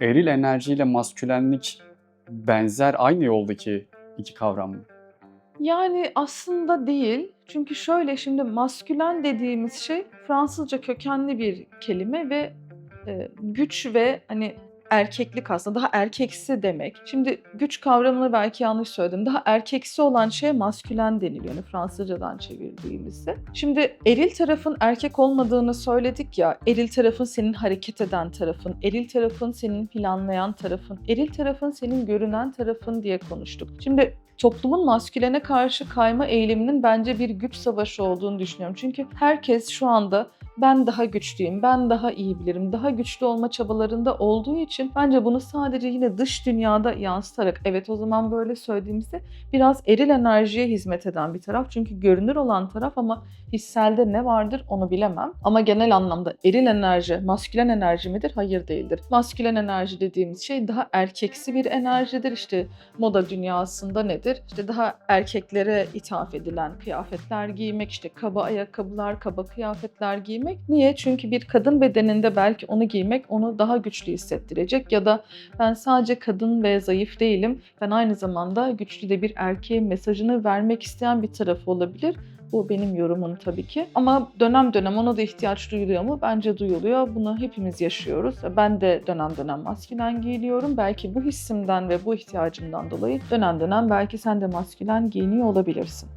Eril enerjiyle maskülenlik benzer aynı yoldaki iki kavram mı? Yani aslında değil. Çünkü şöyle şimdi maskülen dediğimiz şey Fransızca kökenli bir kelime ve e, güç ve hani erkeklik aslında daha erkeksi demek. Şimdi güç kavramını belki yanlış söyledim. Daha erkeksi olan şeye maskülen deniliyor. Yani Fransızcadan çevirdiğimizde. Şimdi eril tarafın erkek olmadığını söyledik ya. Eril tarafın senin hareket eden tarafın, eril tarafın senin planlayan tarafın, eril tarafın senin görünen tarafın diye konuştuk. Şimdi toplumun maskülene karşı kayma eğiliminin bence bir güç savaşı olduğunu düşünüyorum. Çünkü herkes şu anda ben daha güçlüyüm, ben daha iyi bilirim, daha güçlü olma çabalarında olduğu için bence bunu sadece yine dış dünyada yansıtarak evet o zaman böyle söylediğimizde biraz eril enerjiye hizmet eden bir taraf. Çünkü görünür olan taraf ama hisselde ne vardır onu bilemem. Ama genel anlamda eril enerji, maskülen enerji midir? Hayır değildir. Maskülen enerji dediğimiz şey daha erkeksi bir enerjidir. İşte moda dünyasında nedir? İşte daha erkeklere ithaf edilen kıyafetler giymek, işte kaba ayakkabılar, kaba kıyafetler giymek. Niye? Çünkü bir kadın bedeninde belki onu giymek onu daha güçlü hissettirecek ya da ben sadece kadın ve zayıf değilim. Ben aynı zamanda güçlü de bir erkeğin mesajını vermek isteyen bir tarafı olabilir. Bu benim yorumum tabii ki. Ama dönem dönem ona da ihtiyaç duyuluyor mu? Bence duyuluyor. Bunu hepimiz yaşıyoruz. Ben de dönem dönem maskülen giyiniyorum. Belki bu hissimden ve bu ihtiyacımdan dolayı dönem dönem belki sen de maskülen giyiniyor olabilirsin.